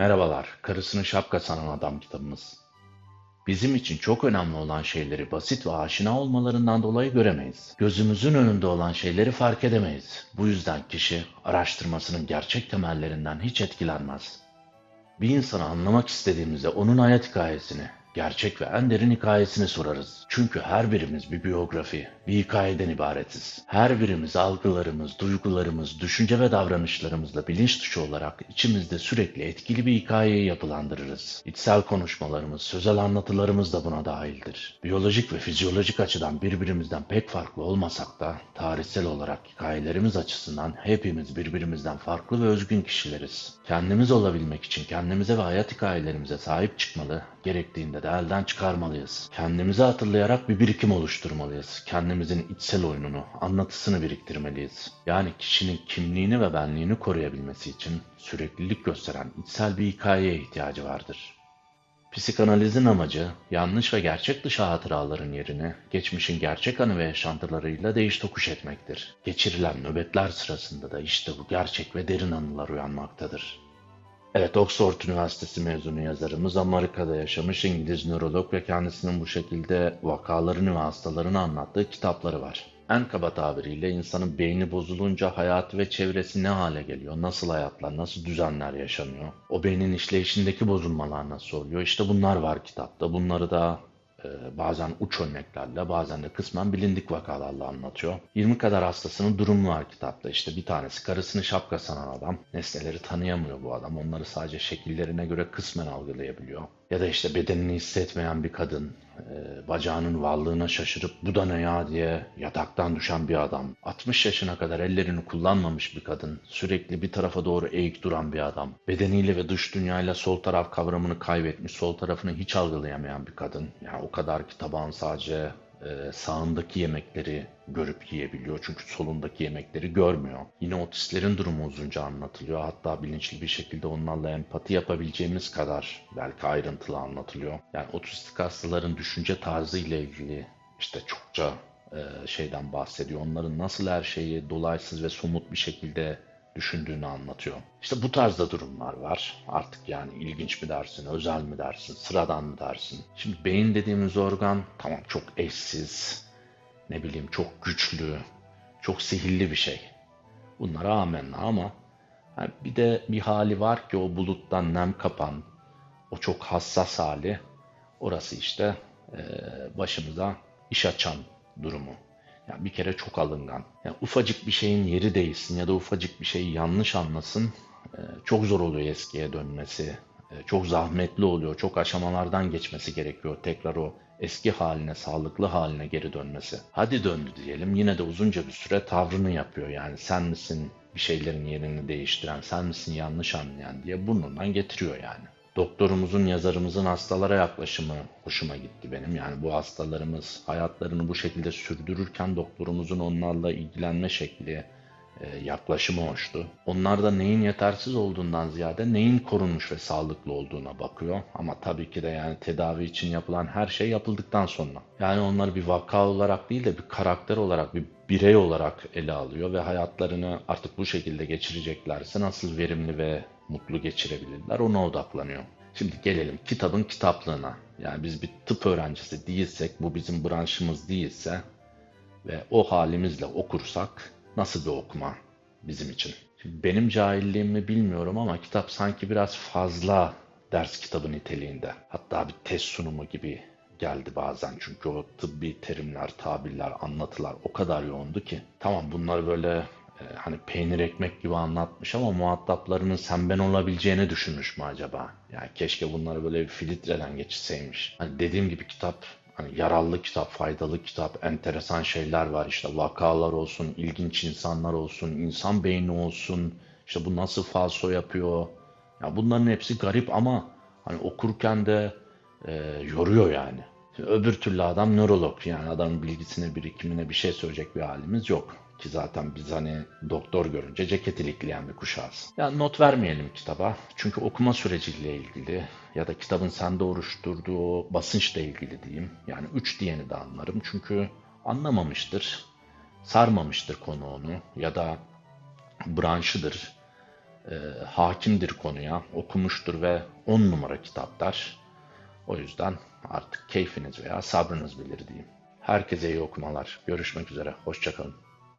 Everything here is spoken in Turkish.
Merhabalar, Karısını Şapka Sanan Adam kitabımız. Bizim için çok önemli olan şeyleri basit ve aşina olmalarından dolayı göremeyiz. Gözümüzün önünde olan şeyleri fark edemeyiz. Bu yüzden kişi araştırmasının gerçek temellerinden hiç etkilenmez. Bir insanı anlamak istediğimizde onun hayat hikayesini, gerçek ve en derin hikayesini sorarız. Çünkü her birimiz bir biyografi, bir hikayeden ibaretiz. Her birimiz algılarımız, duygularımız, düşünce ve davranışlarımızla bilinç dışı olarak içimizde sürekli etkili bir hikayeyi yapılandırırız. İçsel konuşmalarımız, sözel anlatılarımız da buna dahildir. Biyolojik ve fizyolojik açıdan birbirimizden pek farklı olmasak da tarihsel olarak hikayelerimiz açısından hepimiz birbirimizden farklı ve özgün kişileriz. Kendimiz olabilmek için kendimize ve hayat hikayelerimize sahip çıkmalı, gerektiğinde de elden çıkarmalıyız. Kendimizi hatırlayarak bir birikim oluşturmalıyız. Kendimizin içsel oyununu, anlatısını biriktirmeliyiz. Yani kişinin kimliğini ve benliğini koruyabilmesi için süreklilik gösteren içsel bir hikayeye ihtiyacı vardır. Psikanalizin amacı yanlış ve gerçek dışı hatıraların yerini geçmişin gerçek anı ve yaşantılarıyla değiş tokuş etmektir. Geçirilen nöbetler sırasında da işte bu gerçek ve derin anılar uyanmaktadır. Evet, Oxford Üniversitesi mezunu yazarımız Amerika'da yaşamış İngiliz nörolog ve kendisinin bu şekilde vakalarını ve hastalarını anlattığı kitapları var. En kaba tabiriyle insanın beyni bozulunca hayatı ve çevresi ne hale geliyor, nasıl hayatlar, nasıl düzenler yaşanıyor, o beynin işleyişindeki bozulmalar nasıl oluyor, işte bunlar var kitapta. Bunları da bazen uç örneklerle bazen de kısmen bilindik vakalarla anlatıyor. 20 kadar hastasının durumu var kitapta. İşte bir tanesi karısını şapka sanan adam. Nesneleri tanıyamıyor bu adam. Onları sadece şekillerine göre kısmen algılayabiliyor. Ya da işte bedenini hissetmeyen bir kadın, e, bacağının varlığına şaşırıp bu da ne ya diye yataktan düşen bir adam. 60 yaşına kadar ellerini kullanmamış bir kadın, sürekli bir tarafa doğru eğik duran bir adam. Bedeniyle ve dış dünyayla sol taraf kavramını kaybetmiş, sol tarafını hiç algılayamayan bir kadın. Yani o kadar ki tabağın sadece e, sağındaki yemekleri görüp yiyebiliyor. Çünkü solundaki yemekleri görmüyor. Yine otistlerin durumu uzunca anlatılıyor. Hatta bilinçli bir şekilde onlarla empati yapabileceğimiz kadar belki ayrıntılı anlatılıyor. Yani otistik hastaların düşünce tarzı ile ilgili işte çokça e, şeyden bahsediyor. Onların nasıl her şeyi dolaysız ve somut bir şekilde düşündüğünü anlatıyor. İşte bu tarzda durumlar var. Artık yani ilginç mi dersin, özel mi dersin, sıradan mı dersin? Şimdi beyin dediğimiz organ tamam çok eşsiz, ne bileyim çok güçlü, çok sihirli bir şey. Bunlara amenna ama yani bir de bir hali var ki o buluttan nem kapan, o çok hassas hali, orası işte başımıza iş açan durumu. Yani bir kere çok alıngan. Yani ufacık bir şeyin yeri değilsin ya da ufacık bir şeyi yanlış anlasın. E, çok zor oluyor eskiye dönmesi. E, çok zahmetli oluyor. Çok aşamalardan geçmesi gerekiyor. Tekrar o eski haline, sağlıklı haline geri dönmesi. Hadi döndü diyelim. Yine de uzunca bir süre tavrını yapıyor. Yani sen misin bir şeylerin yerini değiştiren, sen misin yanlış anlayan diye burnundan getiriyor yani doktorumuzun, yazarımızın hastalara yaklaşımı hoşuma gitti benim. Yani bu hastalarımız hayatlarını bu şekilde sürdürürken doktorumuzun onlarla ilgilenme şekli, e, yaklaşımı hoştu. Onlar da neyin yetersiz olduğundan ziyade neyin korunmuş ve sağlıklı olduğuna bakıyor. Ama tabii ki de yani tedavi için yapılan her şey yapıldıktan sonra. Yani onları bir vaka olarak değil de bir karakter olarak, bir birey olarak ele alıyor ve hayatlarını artık bu şekilde geçireceklerse nasıl verimli ve mutlu geçirebilirler ona odaklanıyor. Şimdi gelelim kitabın kitaplığına. Yani biz bir tıp öğrencisi değilsek, bu bizim branşımız değilse ve o halimizle okursak nasıl bir okuma bizim için? Şimdi benim cahilliğimi bilmiyorum ama kitap sanki biraz fazla ders kitabı niteliğinde. Hatta bir test sunumu gibi geldi bazen. Çünkü o tıbbi terimler, tabirler, anlatılar o kadar yoğundu ki. Tamam bunları böyle hani peynir ekmek gibi anlatmış ama muhataplarının sen ben olabileceğini düşünmüş mü acaba? Yani keşke bunları böyle bir filtreden geçseymiş. Hani dediğim gibi kitap hani yararlı kitap, faydalı kitap, enteresan şeyler var. İşte vakalar olsun, ilginç insanlar olsun, insan beyni olsun. İşte bu nasıl falso yapıyor? Ya bunların hepsi garip ama hani okurken de e, yoruyor yani. Öbür türlü adam nörolog yani adamın bilgisine birikimine bir şey söyleyecek bir halimiz yok. Ki zaten biz hani doktor görünce ceket ilikleyen bir kuşağız. Yani not vermeyelim kitaba. Çünkü okuma süreciyle ilgili ya da kitabın sende oluşturduğu basınçla ilgili diyeyim. Yani üç diyeni de anlarım. Çünkü anlamamıştır, sarmamıştır konu onu ya da branşıdır, e, hakimdir konuya, okumuştur ve on numara kitaplar. O yüzden artık keyfiniz veya sabrınız bilir diyeyim. Herkese iyi okumalar. Görüşmek üzere. Hoşçakalın.